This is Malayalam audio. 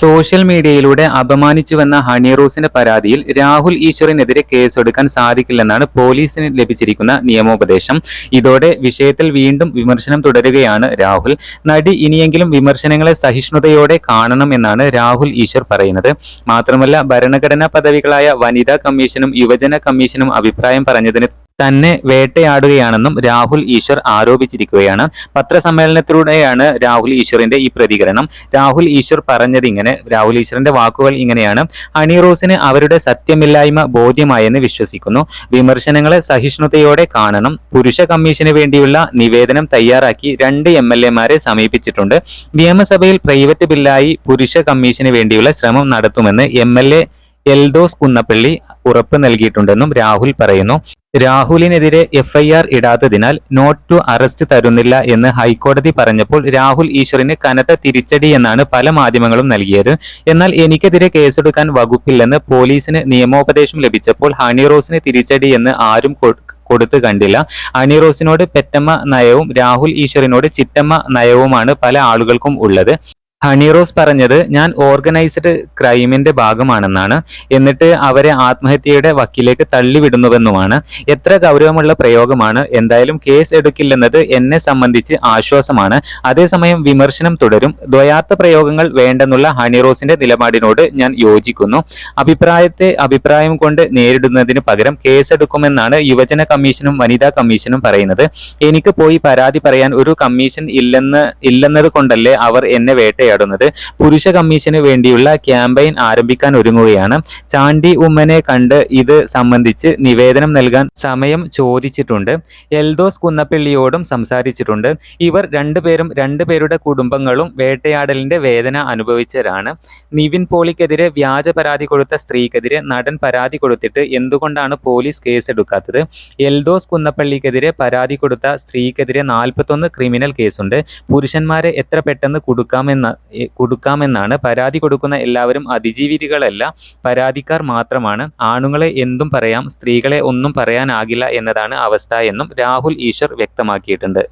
സോഷ്യൽ മീഡിയയിലൂടെ അപമാനിച്ചുവെന്ന ഹണി റോസിന്റെ പരാതിയിൽ രാഹുൽ ഈശ്വറിനെതിരെ കേസെടുക്കാൻ സാധിക്കില്ലെന്നാണ് പോലീസിന് ലഭിച്ചിരിക്കുന്ന നിയമോപദേശം. ഇതോടെ വിഷയത്തിൽ വീണ്ടും വിമർശനം തുടരുകയാണ് രാഹുൽ. നടി ഇനിയെങ്കിലും വിമർശനങ്ങളെ സഹിഷ്ണുതയോടെ കാണണം എന്നാണ് രാഹുൽ ഈശ്വർ പറയുന്നത്. മാത്രമല്ല ഭരണഘടനാ പദവികളായ വനിതാ കമ്മീഷനും യുവജന കമ്മീഷനും അഭിപ്രായം പറഞ്ഞതിന് തന്നെ വേട്ടയാടുകയാണെന്നും രാഹുൽ ഈശ്വർ ആരോപിച്ചിരിക്കുകയാണ്. പത്രസമ്മേളനത്തിലൂടെയാണ് രാഹുൽ ഈശ്വറിന്റെ ഈ പ്രതികരണം. രാഹുൽ ഈശ്വർ പറഞ്ഞത് ഇങ്ങനെ രാഹുൽ ഈശ്വറിന്റെ വാക്കുകൾ ഇങ്ങനെയാണ്. അണിറോസിന് അവരുടെ സത്യമില്ലായ്മ ബോധ്യമായെന്ന് വിശ്വസിക്കുന്നു. വിമർശനങ്ങളെ സഹിഷ്ണുതയോടെ കാണണം. പുരുഷ കമ്മീഷന് വേണ്ടിയുള്ള നിവേദനം തയ്യാറാക്കി രണ്ട് എം എൽ എമാരെ സമീപിച്ചിട്ടുണ്ട്. നിയമസഭയിൽ പ്രൈവറ്റ് ബില്ലായി പുരുഷ കമ്മീഷന് വേണ്ടിയുള്ള ശ്രമം നടത്തുമെന്ന് M L A Eldhose Kunnappally ഉറപ്പ് നൽകിയിട്ടുണ്ടെന്നും രാഹുൽ പറയുന്നു. രാഹുലിനെതിരെ എഫ്ഐആർ ഇടാത്തതിനാൽ നോട്ട് ടു അറസ്റ്റ് തരുന്നില്ല എന്ന് ഹൈക്കോടതി പറഞ്ഞപ്പോൾ രാഹുൽ ഈശ്വറിന് കനത്ത തിരിച്ചടി എന്നാണ് പല മാധ്യമങ്ങളും നൽകിയത്. എന്നാൽ എനിക്കെതിരെ കേസെടുക്കാൻ വകുപ്പില്ലെന്ന് പോലീസിന് നിയമോപദേശം ലഭിച്ചപ്പോൾ ഹണി റോസിന് തിരിച്ചടി എന്ന് ആരും കൊടുത്തു കണ്ടില്ല. അനിറോസിനോട് പെറ്റമ്മ നയവും രാഹുൽ ഈശ്വറിനോട് ചിറ്റമ്മ നയവുമാണ് പല ആളുകൾക്കും ഉള്ളത്. ഹണി റോസ് പറഞ്ഞത് ഞാൻ ഓർഗനൈസ്ഡ് ക്രൈമിന്റെ ഭാഗമാണെന്നാണ്. എന്നിട്ട് അവരെ ആത്മഹത്യയുടെ വക്കിലേക്ക് തള്ളിവിടുന്നുവെന്നുമാണ്. എത്ര ഗൗരവമുള്ള പ്രയോഗമാണ്. എന്തായാലും കേസ് എടുക്കില്ലെന്നത് എന്നെ സംബന്ധിച്ച് ആശ്വാസമാണ്. അതേസമയം വിമർശനം തുടരും. ദ്വയാർത്ഥ പ്രയോഗങ്ങൾ വേണ്ടെന്നുള്ള ഹണി റോസിന്റെ നിലപാടിനോട് ഞാൻ യോജിക്കുന്നു. അഭിപ്രായത്തെ അഭിപ്രായം കൊണ്ട് നേരിടുന്നതിന് പകരം കേസെടുക്കുമെന്നാണ് യുവജന കമ്മീഷനും വനിതാ കമ്മീഷനും പറയുന്നത്. എനിക്ക് പോയി പരാതി പറയാൻ ഒരു കമ്മീഷൻ ഇല്ലെന്ന് ഇല്ലെന്നത് കൊണ്ടല്ലേ അവർ എന്നെ വേട്ടയാടുന്നത് പുരുഷ കമ്മീഷന് വേണ്ടിയുള്ള ക്യാമ്പയിൻ ആരംഭിക്കാൻ ഒരുങ്ങുകയാണ്. ചാണ്ടി ഉമ്മനെ കണ്ട് ഇത് സംബന്ധിച്ച് നിവേദനം നൽകാൻ സമയം ചോദിച്ചിട്ടുണ്ട്. എൽദോസ് കുന്നപ്പള്ളിയോടും സംസാരിച്ചിട്ടുണ്ട്. ഇവർ രണ്ടുപേരും രണ്ടുപേരുടെ കുടുംബങ്ങളും വേട്ടയാടലിന്റെ വേദന അനുഭവിച്ചവരാണ്. നിവിൻ പോളിക്കെതിരെ വ്യാജ പരാതി കൊടുത്ത സ്ത്രീക്കെതിരെ നടൻ പരാതി കൊടുത്തിട്ട് എന്തുകൊണ്ടാണ് പോലീസ് കേസെടുക്കാത്തത്? എൽദോസ് കുന്നപ്പള്ളിക്കെതിരെ പരാതി കൊടുത്ത സ്ത്രീക്കെതിരെ നാൽപ്പത്തൊന്ന് ക്രിമിനൽ കേസുണ്ട്. പുരുഷന്മാരെ എത്ര പെട്ടെന്ന് കൊടുക്കാമെന്ന കൊടുക്കാമെന്നാണ്. പരാതി കൊടുക്കുന്ന എല്ലാവരും അതിജീവിതകളല്ല. പരാതിക്കാർ മാത്രമാണ്. ആണുങ്ങളെ എന്തും പറയാം സ്ത്രീകളെ ഒന്നും പറയാനാകില്ല എന്നതാണ് അവസ്ഥ എന്നും രാഹുൽ ഈശ്വർ വ്യക്തമാക്കിയിട്ടുണ്ട്.